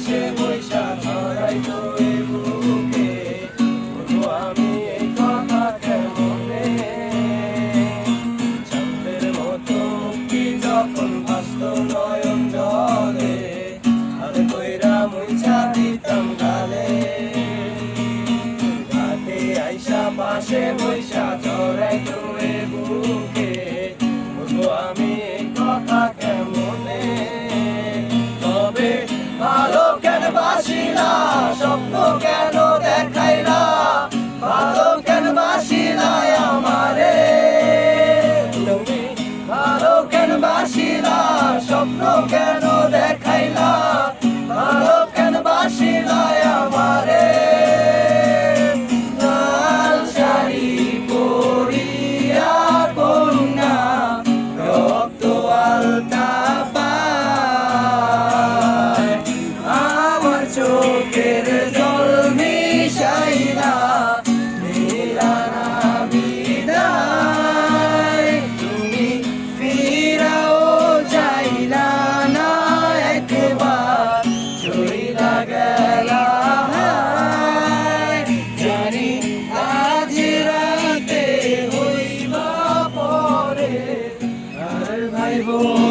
পাশে বৈশা ধরাই তুই বুকে। বলব, আমি এই কথা কেমনে? চাঁদের মতো মুক্তি যখন ভাস্ত নয়ন জলে, আর কইরা মুইছা দিতাম গালে। ঘাটে আইসা পাশে বৈশা ধরাই তুই বুকে। বলব, আমি এই কথা কেমনে? Hello. Oh, oh. people.